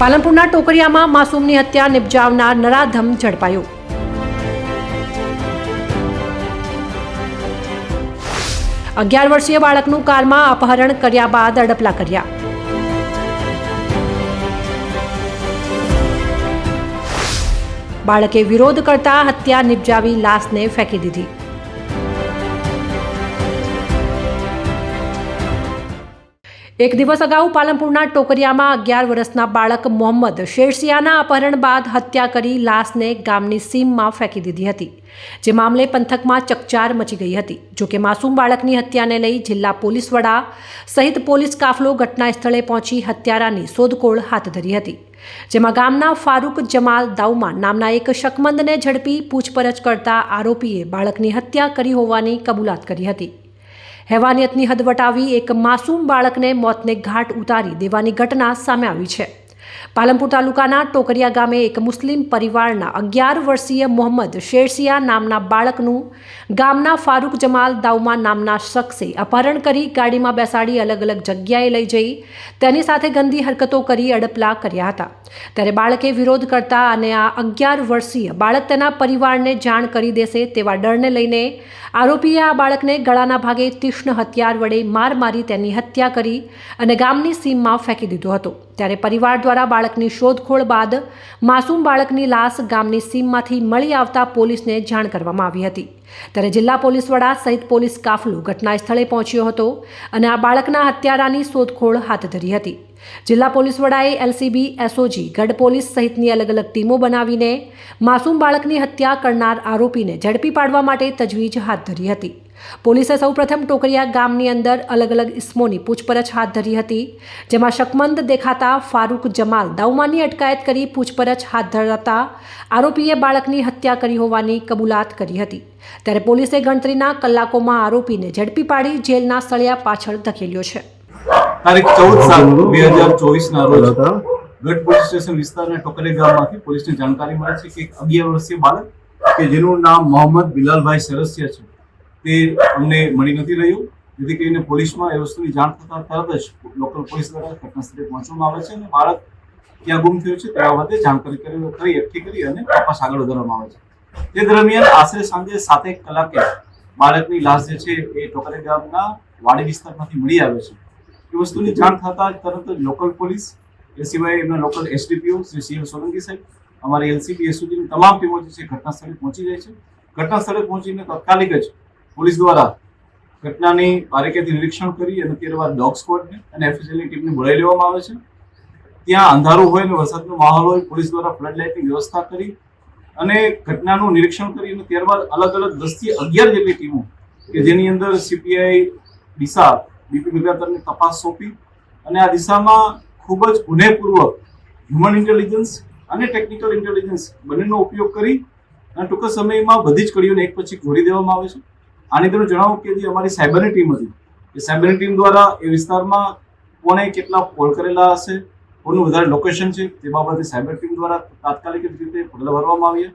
પાલનપુરના ટોકરિયામાં માસૂમની હત્યા નિપજાવનાર નરાધમ ઝડપાયો. અગિયાર વર્ષીય બાળકનું કારમાં અપહરણ કર્યા બાદ અડપલા કર્યા. બાળકે વિરોધ કરતા હત્યા નિપજાવી લાશને ફેંકી દીધી. એક દિવસ અગાઉ પાલનપુરના ટોકરિયામાં અગિયાર વર્ષના બાળક મોહમ્મદ શેરસિયાના અપહરણ બાદ હત્યા કરી લાશને ગામની સીમમાં ફેંકી દીધી હતી. જે મામલે પંથકમાં ચકચાર મચી ગઈ હતી. જોકે માસૂમ બાળકની હત્યાને લઈ જિલ્લા પોલીસ વડા સહિત પોલીસ કાફલો ઘટના સ્થળે પહોંચી હત્યારાની શોધખોળ હાથ ધરી હતી. જેમાં ગામના ફારૂક જમાલ દાઉમા નામના એક શકમંદને ઝડપી પૂછપરછ કરતા આરોપીએ બાળકની હત્યા કરી હોવાની કબૂલાત કરી હતી. હેવાનિયતની હદ વટાવી એક માસૂમ બાળકને મોતને ઘાટ ઉતારી દેવાની ઘટના સામે આવી છે. પાલનપુર તાલુકાના ટોકરિયા ગામે એક મુસ્લિમ પરિવારના અગિયાર વર્ષીય મોહમ્મદ શેરસિયા નામના બાળકનું ગામના ફારૂક જમાલ દાઉમા નામના શખ્સે અપહરણ કરી ગાડીમાં બેસાડી અલગ અલગ જગ્યાએ લઈ જઈ તેની સાથે ગંદી હરકતો કરી અડપલા કર્યા હતા. ત્યારે બાળકે વિરોધ કરતા અને આ અગિયાર વર્ષીય બાળક તેના પરિવારને જાણ કરી દેશે તેવા ડરને લઈને આરોપીએ આ બાળકને ગળાના ભાગે તીક્ષ્ણ હથિયાર વડે માર મારી તેની હત્યા કરી અને ગામની સીમમાં ફેંકી દીધો હતો. ત્યારે પરિવાર દ્વારા બાળકની શોધખોળ બાદ માસૂમ બાળકની લાશ ગામની સીમમાંથી મળી આવતા પોલીસને જાણ કરવામાં આવી હતી. ત્યારે જિલ્લા પોલીસ વડા સહિત પોલીસ કાફલો ઘટના સ્થળે પહોંચ્યો હતો અને આ બાળકના હત્યારાની શોધખોળ હાથ ધરી હતી. જિલ્લા પોલીસ વડાએ એલસીબી, એસઓજી, ગઢ પોલીસ સહિતની અલગ અલગ ટીમો બનાવીને માસૂમ બાળકની હત્યા કરનાર આરોપીને ઝડપી પાડવા માટે તજવીજ હાથ ધરી હતી. પોલીસે સૌપ્રથમ ટોકરિયા ગામની અંદર અલગ અલગ ઇસમોની પૂછપરછ હાથ ધરી હતી જેમાં શકમંદ દેખાતા ફારૂક જમાલ દાઉમાની અટકાયત કરી પૂછપરછ હાથ ધરાતા આરોપીએ બાળકની હત્યા કરી હોવાની કબૂલાત કરી હતી. ત્યારે પોલીસે ગણતરીના કલાકોમાં આરોપીને ઝડપી પાડી જેલના સળિયા પાછળ ધકેલ્યો છે. તારીખ ચૌદ સાત બે હજાર ચોવીસ ના રોજ ગઢ પોલીસ સ્ટેશન વિસ્તારના ટોકરે ગામમાંથી પોલીસને જાણકારી મળે છે કે એક અગિયાર વર્ષીય બાળક કે જેનું નામ મોહમ્મદ બિલાલભાઈ સરસિયા છે. તે અમને મળી નથી રહ્યું. જેથી કરીને પોલીસમાં એ વસ્તુની જાણ થતાં તરત જ લોકલ પોલીસ દ્વારા ઘટના સ્થળે પહોંચવામાં આવે છે અને બાળક ક્યાં ગુમ થયું છે. તે બાબતે જાણકારી કરી એકઠી કરી અને તપાસ આગળ વધારવામાં આવે છે. તે દરમિયાન આશરે સાંજે સાતેક કલાકે બાળકની લાશ જે છે એ ટોકરે ગામના વાડી વિસ્તારમાંથી મળી આવે છે. એ વસ્તુની જાણ થતાં તરત જ લોકલ પોલીસ, એ સિવાય એમના local SDPO Shri CM Solanki saheb, અમારી એલસીબી એસઓજીની તમામ ટીમો જે છે ઘટના સ્થળે પહોંચી જાય છે. ઘટના સ્થળે પહોંચીને તાત્કાલિક જ પોલીસ દ્વારા ઘટનાની બારીકેથી નિરીક્ષણ કરી અને ત્યારબાદ ડોગ સ્કવોડને અને એફએસએલની ટીમને બોલાવી લેવામાં આવે છે. ત્યાં અંધારું હોય અને વરસાદનો માહોલ હોય, પોલીસ દ્વારા ફ્લડ લાઇટની વ્યવસ્થા કરી અને ઘટનાનું નિરીક્ષણ કરી અને ત્યારબાદ અલગ અલગ દસથી અગિયાર જેટલી ટીમો કે જેની અંદર સીપીઆઈ દિશા બીપી વિભાગની તપાસ સોંપી અને આ દિશામાં ખૂબ જ ગુનેપૂર્વક હ્યુમન ઇન્ટેલિજન્સ અને ટેકનિકલ ઇન્ટેલિજન્સ બંનેનો ઉપયોગ કરી અને ટૂંક સમયમાં બધી જ કડીઓને એક પછી જોડી દેવામાં આવે છે. આની તમે જણાવું કે જે અમારી સાયબરની ટીમ હતી, એ સાયબરની ટીમ દ્વારા એ વિસ્તારમાં કોણે કેટલા કોલ કરેલા હશે, કોનું વધારે લોકેશન છે, તે બાબતે સાયબર ટીમ દ્વારા તાત્કાલિક રીતે પગલાં ભરવામાં આવ્યા.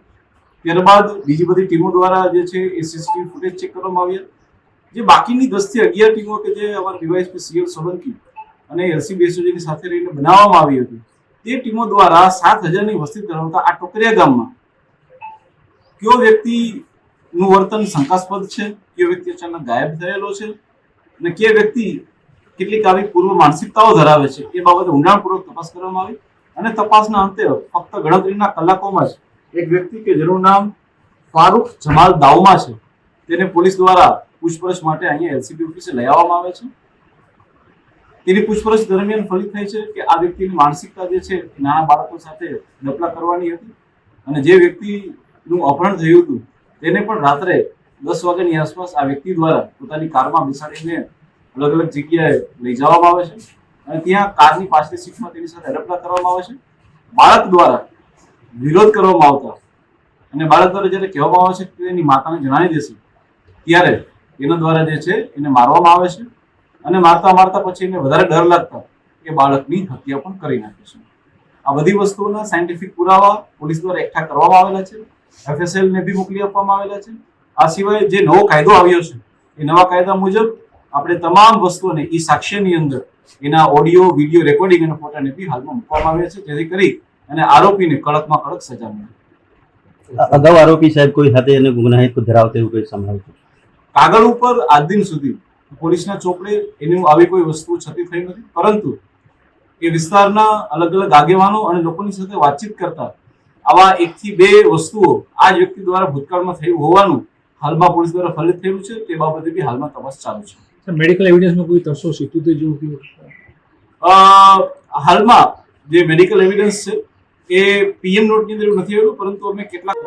ત્યારબાદ બીજી બધી ટીમો દ્વારા જે છે એ સીસીટીવી ફૂટેજ ચેક કરવામાં આવ્યા. જે બાકીની દસથી અગિયાર ટીમો કે જે અમારા ડીવાયએસપી સીએલ સોલંકી અને એલસી એસઓજીની સાથે રહીને બનાવવામાં આવી હતી, તે ટીમો દ્વારા સાત હજારની વસ્તી ધરાવતા આ ટોકરિયા ગામમાં કયો વ્યક્તિનું વર્તન શંકાસ્પદ છે? કયો વ્યક્તિ અચાનક ગાયબ થયેલો છે? અને કે વ્યક્તિ કેટલીક આવી પૂર્વ માનસિકતાઓ ધરાવે છે? એ બાબતે ઊંડાણપૂર્વક તપાસ કરવામાં આવી. અને તપાસના અંતે ફક્ત ગણતરીના કલાકોમાં જ એક વ્યક્તિ કે જેનું નામ ફારૂક જમાલ દાઉમા છે, તેને પોલીસ દ્વારા પૂછપરછ માટે અહીંયા એલસીબી ઓફિસે લઈ આવવામાં આવે છે. તેની પૂછપરછ દરમિયાન ફલિત થઈ છે કે આ વ્યક્તિની માનસિકતા જે છે નાના બાળકો સાથે ડપલા કરવાની હતી. અને જે વ્યક્તિનું અપહરણ થયું હતું તેને પણ રાત્રે દસ વાગ્યાની આસપાસ આ વ્યક્તિ દ્વારા પોતાની કારમાં બેસાડીને અલગ અલગ જગ્યાએ લઈ જવામાં આવે છે. અને ત્યાં કારની પાછલી સીટમાં તેની સાથે હડપલા કરવામાં આવે છે. બાળક દ્વારા વિરોધ કરવામાં આવતા અને બાળક દ્વારા જ્યારે કહેવામાં આવે છે કે એની માતાને જણાવી દેશે, ત્યારે એના દ્વારા જે છે એને મારવામાં આવે છે અને મારતા મારતા પછી એને વધારે ડર લાગતા એ બાળકની હત્યા પણ કરી નાખે છે. આ બધી વસ્તુઓના સાયન્ટિફિક પુરાવા પોલીસ દ્વારા એકઠા કરવામાં આવેલા છે. એફએસએલ ને બી મોકલી આપવામાં આવેલા છે. આ સિવાય જે નવો કાયદો આવ્યો છે એ નવા કાયદા મુજબ આપણે તમામ વસ્તુઓને એ સાક્ષ્યની અંદર એના ઓડિયો વીડિયો રેકોર્ડિંગ અને ફોટાને બી હાલમાં મૂકવામાં આવ્યા છે જેથી કરી અને આરોપીને કડકમાં કડક સજા મળે. અગાઉ આરોપી સાહેબ કોઈ સાથે એને ગુનાહિત ધરાવતા એવું કોઈ સંભળાય છે? કાગળ ઉપર આજ દિન સુધી પોલીસના ચોપડે એની આવી કોઈ વસ્તુ છતી થઈ નથી પરંતુ એ વિસ્તારના અલગ અલગ આગેવાનો અને લોકોની સાથે વાતચીત કરતા આવા એકથી બે વસ્તુઓ આ જ વ્યક્તિ દ્વારા ભૂતકાળમાં થયું હોવાનું હાલમાં પોલીસ દ્વારા ફલિત થયું છે. તે બાબતે બી હાલમાં તપાસ ચાલુ છે. મેડિકલ એવિડન્સમાં કોઈ ત્રણસો સિત્તોતેર જેવું હાલમાં જે મેડિકલ એવિડન્સ છે એ પીએમ નોટની અંદર નથી આવ્યું પરંતુ અમે કેટલાક